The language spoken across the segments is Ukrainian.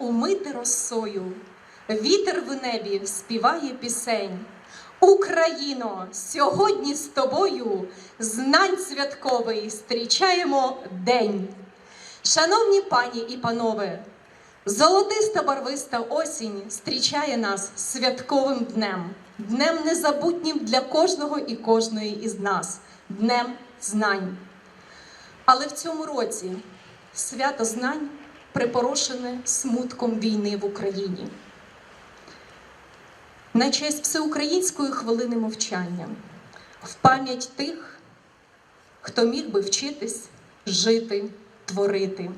умити росою, вітер в небі співає пісень. Україно, сьогодні з тобою знань святковий зустрічаємо день. Шановні пані і панове, золотиста барвиста осінь зустрічає нас святковим днем, днем незабутнім для кожного і кожної із нас, днем знань. Але в цьому році свято знань припорошене смутком війни в Україні. На честь всеукраїнської хвилини мовчання, в пам'ять тих, хто міг би вчитись, жити, творити,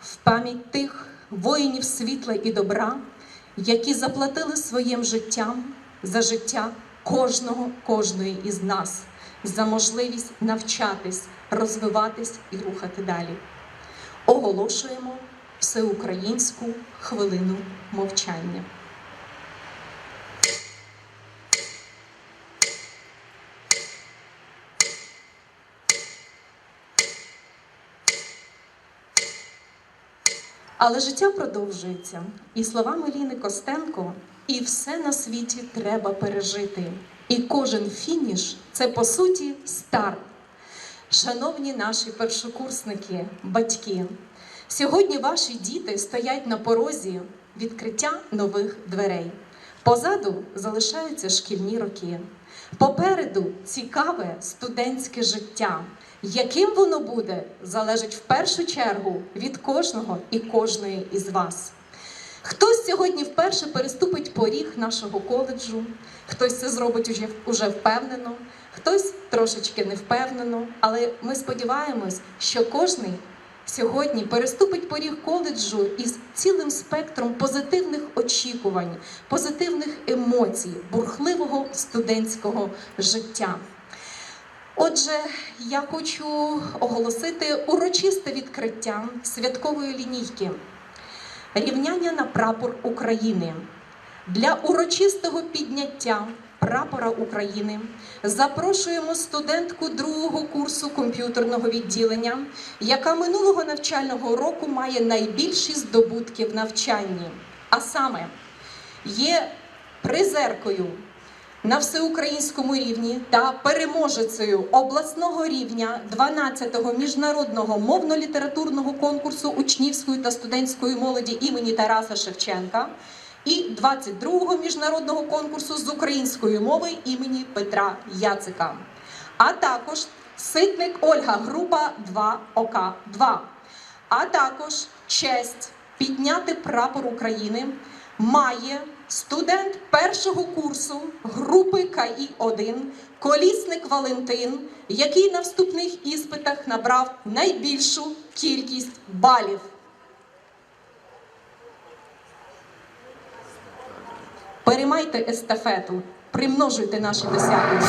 в пам'ять тих воїнів світла і добра, які заплатили своїм життям за життя кожного, кожної із нас, за можливість навчатись, розвиватись і рухати далі. Оголошуємо всеукраїнську хвилину мовчання. Але життя продовжується, і словами Ліни Костенко, і все на світі треба пережити. І кожен фініш це по суті старт. Шановні наші першокурсники, батьки, сьогодні ваші діти стоять на порозі відкриття нових дверей. Позаду залишаються шкільні роки. Попереду цікаве студентське життя. Яким воно буде, залежить в першу чергу від кожного і кожної із вас. Хтось сьогодні вперше переступить поріг нашого коледжу, хтось це зробить уже, уже впевнено, хтось трошечки невпевнено, але ми сподіваємось, що кожний сьогодні переступить поріг коледжу із цілим спектром позитивних очікувань, позитивних емоцій, бурхливого студентського життя. Отже, я хочу оголосити урочисте відкриття святкової лінійки рівняння на прапор України. Для урочистого підняття прапора України. Запрошуємо студентку другого курсу комп'ютерного відділення, яка минулого навчального року має найбільші здобутки в навчанні, а саме є призеркою на всеукраїнському рівні та переможецею обласного рівня 12-го міжнародного мовно-літературного конкурсу учнівської та студентської молоді імені Тараса Шевченка і 22-го міжнародного конкурсу з української мови імені Петра Яцика, а також Ситник Ольга Група 2 ОК 2 а також честь підняти прапор України має студент першого курсу групи КАІ 1 Колісник Валентин, який на вступних іспитах набрав найбільшу кількість балів. Переймайте естафету, примножуйте наші досягнення.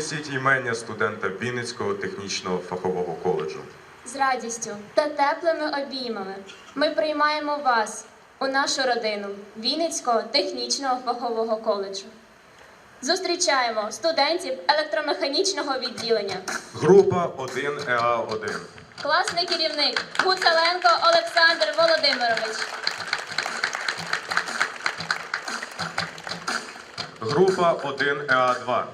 Гордістю несіть імення студента Вінницького технічного фахового коледжу. З радістю та теплими обіймами ми приймаємо вас у нашу родину Вінницького технічного фахового коледжу. Зустрічаємо студентів електромеханічного відділення. Група 1 ЕА1. Класний керівник Гуцеленко Олександр Володимирович. Група 1 ЕА2.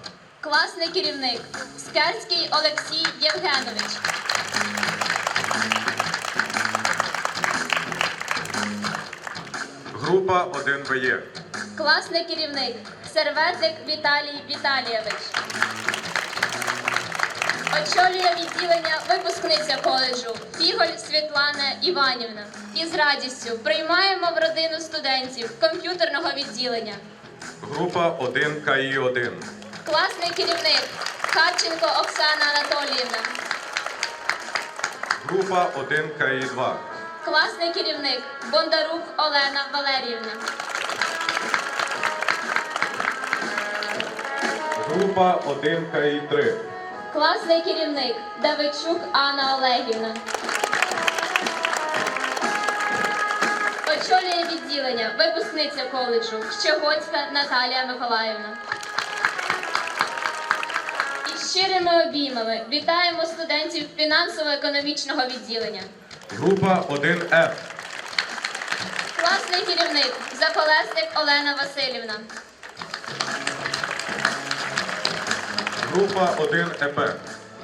Класний керівник Скерський Олексій Євгенович. Група 1 ВЕ. Класний керівник Серветник Віталій Віталійович. Очолює відділення випускниця коледжу Фіголь Світлана Іванівна. І з радістю приймаємо в родину студентів комп'ютерного відділення. Група 1 КІ 1 Класний керівник Харченко Оксана Анатоліївна. Група 1 КІ 2 Класний керівник Бондарук Олена Валеріївна. Група 1 КІ 3 Класний керівник Давидчук Анна Олегівна. Очолює відділення випускниця коледжу Щегоцька Наталія Миколаївна. Щирими обіймами вітаємо студентів фінансово-економічного відділення. Група 1 Ф Класний керівник Заколесник Олена Васильівна. Група 1 ЕП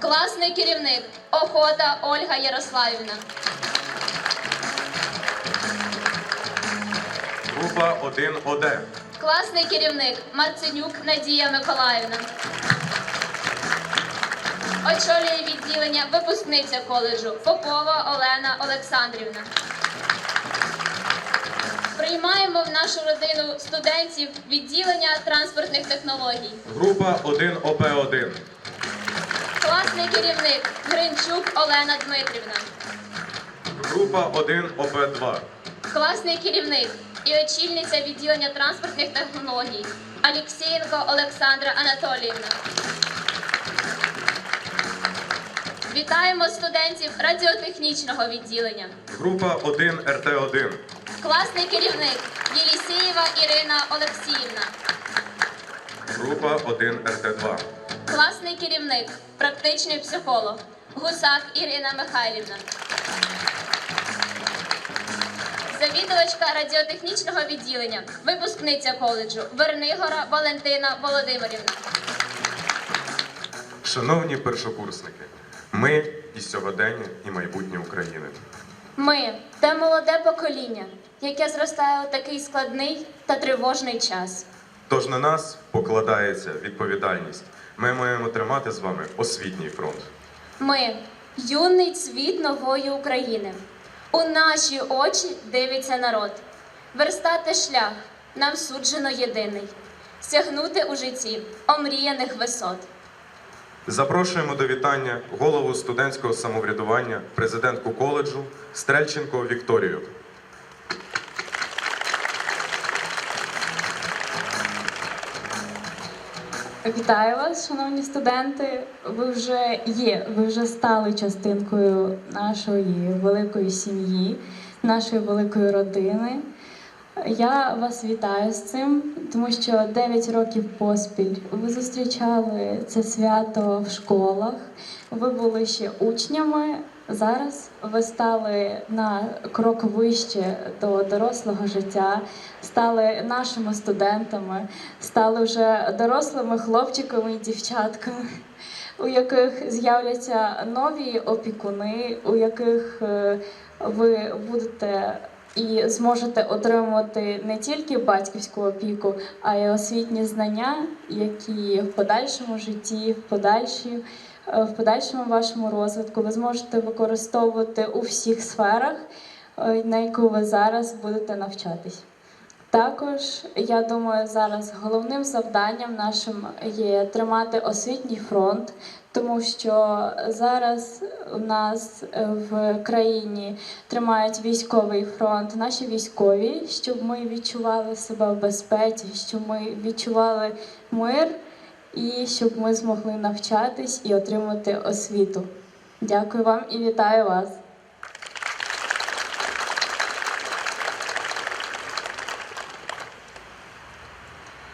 Класний керівник Охота Ольга Ярославівна. Група 1 ОД Класний керівник Марценюк Надія Миколаївна. Очолює відділення випускниця коледжу Попова Олена Олександрівна. Приймаємо в нашу родину студентів відділення транспортних технологій. Група 1 ОП1 Класний керівник Гринчук Олена Дмитрівна. Група 1 ОП2 Класний керівник і очільниця відділення транспортних технологій Алєксєєнко Олександра Анатоліївна. Вітаємо студентів радіотехнічного відділення. Група 1 РТ1 Класний керівник Єлісєєва Ірина Олексіївна. Група 1 РТ2 Класний керівник, практичний психолог Гусак Ірина Михайлівна. Завідувачка радіотехнічного відділення, випускниця коледжу Вернигора Валентина Володимирівна. Шановні першокурсники, ми і сьогодення, і майбутнє України. Ми те молоде покоління, яке зростає у такий складний та тривожний час. Тож на нас покладається відповідальність. Ми маємо тримати з вами освітній фронт. Ми юний цвіт нової України. У наші очі дивиться народ. Верстати шлях нам суджено єдиний, сягнути у житті омріяних висот. Запрошуємо до вітання голову студентського самоврядування, президентку коледжу Стрельченко Вікторію. Вітаю вас, шановні студенти. Ви вже є, ви вже стали частинкою нашої великої сім'ї, нашої великої родини. Я вас вітаю з цим, тому що 9 років поспіль ви зустрічали це свято в школах. Ви були ще учнями. Зараз ви стали на крок вище до дорослого життя, стали нашими студентами, стали вже дорослими хлопчиками і дівчатками, у яких з'являться нові опікуни, у яких е, ви будете і зможете отримувати не тільки батьківську опіку, а й освітні знання, які в подальшому житті, в подальші. е, В подальшому вашому розвитку ви зможете використовувати у всіх сферах, е, на яку ви зараз будете навчатись. Також я думаю, зараз головним завданням нашим є тримати освітній фронт, тому що зараз у нас е, в країні тримають військовий фронт, наші військові, щоб ми відчували себе в безпеці, щоб ми відчували мир і щоб ми змогли навчатись і отримати освіту. Дякую вам і вітаю вас.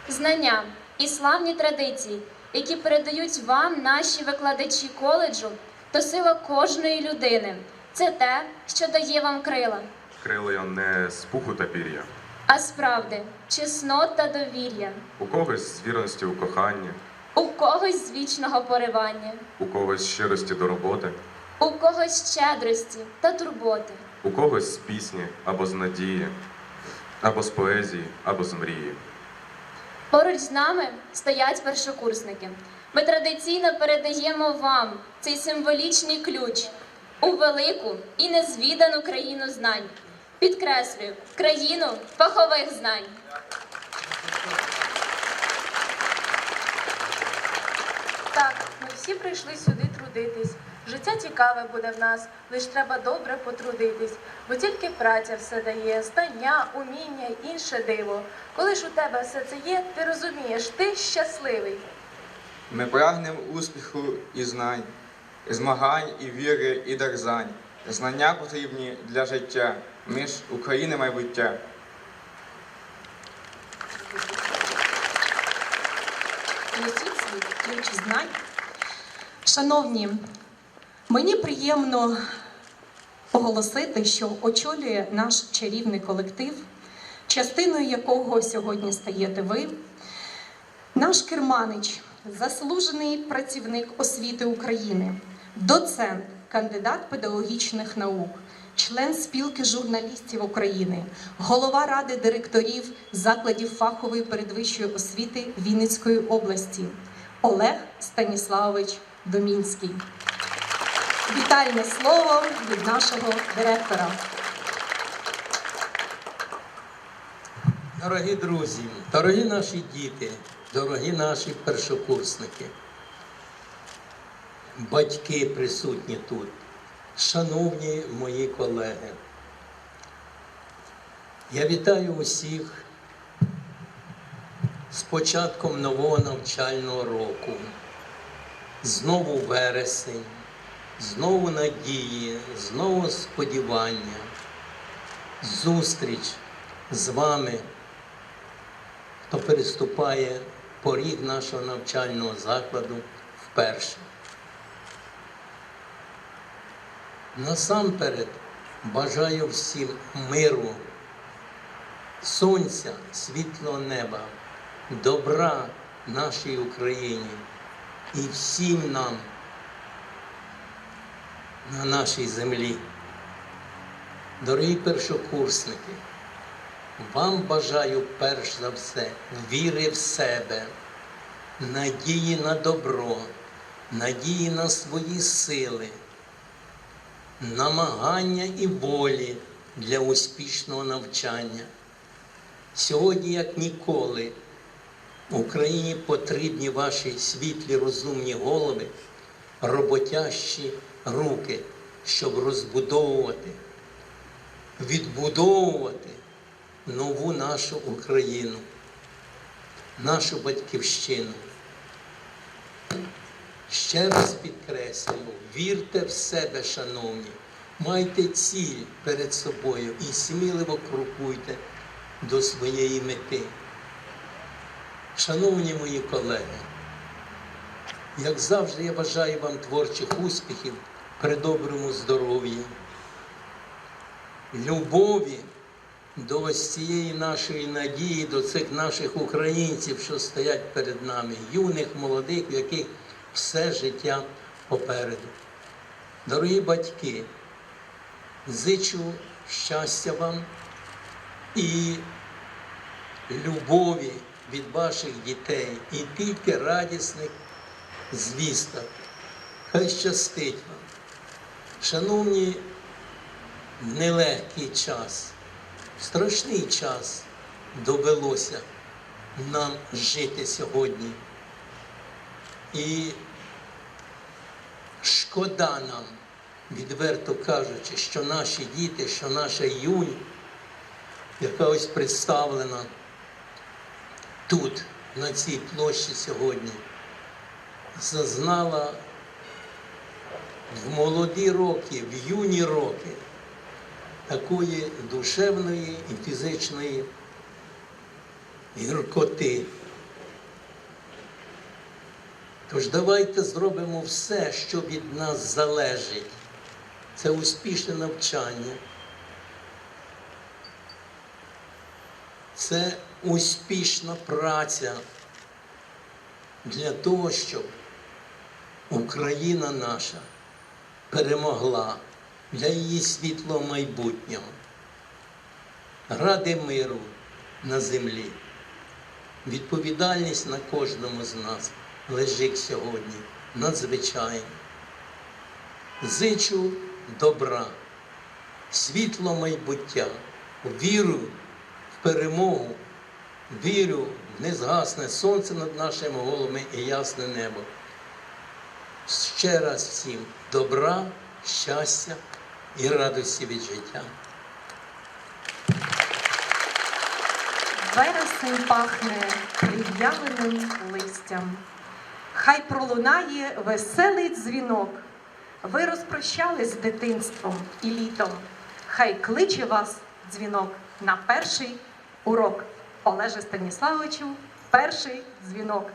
Знання і славні традиції, які передають вам наші викладачі коледжу, то сила кожної людини. Це те, що дає вам крила. Крилия не з пуху та пір'я, А справди, чеснот та довір'я, у когось з вірності у коханні, у когось з вічного поривання, у когось щирості до роботи, у когось щедрості та турботи. у когось з пісні або з надії, або з поезії, або з мрії. Поруч з нами стоять першокурсники. Ми традиційно передаємо вам цей символічний ключ у велику і незвідану країну знань. Підкреслюю, країну фахових знань. Так, ми всі прийшли сюди трудитись. Життя цікаве буде в нас, лиш треба добре потрудитись, бо тільки праця все дає, знання, уміння, інше диво. Коли ж у тебе все це є, ти розумієш, ти щасливий. Ми прагнемо успіху і знань, і змагань, і віри, і дерзань. Знання потрібні для життя. Ми ж України майбуття. Несіть свій ключ знань. Шановні, мені приємно оголосити, що очолює наш чарівний колектив, частиною якого сьогодні стаєте ви. Наш керманич, заслужений працівник освіти України, доцент, кандидат педагогічних наук, член спілки журналістів України, голова ради директорів закладів фахової передвищої освіти Вінницької області Олег Станіславович Домінський. Вітальне слово від нашого директора. Дорогі друзі, дорогі наші діти, дорогі наші першокурсники, батьки присутні тут, шановні мої колеги. Я вітаю усіх з початком нового навчального року. Знову вересень, знову надії, знову сподівання, зустріч з вами хто переступає поріг нашого навчального закладу вперше. Насамперед бажаю всім миру, сонця, світлого неба, добра нашій Україні і всім нам на нашій землі. Дорогі першокурсники, вам бажаю перш за все віри в себе, надії на добро, надії на свої сили, намагання і волі для успішного навчання. Сьогодні, як ніколи, Україні потрібні ваші світлі розумні голови, роботящі руки, щоб розбудовувати, відбудовувати нову нашу Україну, нашу батьківщину. Ще раз підкреслюю, вірте в себе, шановні, майте ціль перед собою і сміливо крокуйте до своєї мети. Шановні мої колеги, як завжди, я бажаю вам творчих успіхів при доброму здоров'ї, любові до ось цієї нашої надії, до цих наших українців, що стоять перед нами, юних, молодих, в яких все життя попереду. Дорогі батьки, зичу щастя вам і любові від ваших дітей і тільки радісних звісток. Хай щастить вам. Шановні, нелегкий час, страшний час довелося нам жити сьогодні. І шкода нам, відверто кажучи, що наші діти, що наша юнь, яка ось представлена тут, на цій площі сьогодні, зазнала в молоді роки, в юні роки такої душевної і фізичної гіркоти. Тож давайте зробимо все, що від нас залежить. Це успішне навчання. Це успішна праця для того, щоб Україна наша перемогла для її світлого майбутнього. Ради миру на землі, відповідальність на кожному з нас лежить сьогодні надзвичайно. Зичу добра, світло майбуття, віру в перемогу, вірю в незгасне сонце над нашими головами і ясне небо. Ще раз всім добра, щастя і радості від життя. Вересень пахне прив'яленим листям. Хай пролунає веселий дзвінок. Ви розпрощались з дитинством і літом. Хай кличе вас дзвінок на перший урок. Олеже Станіславовичу, перший дзвінок.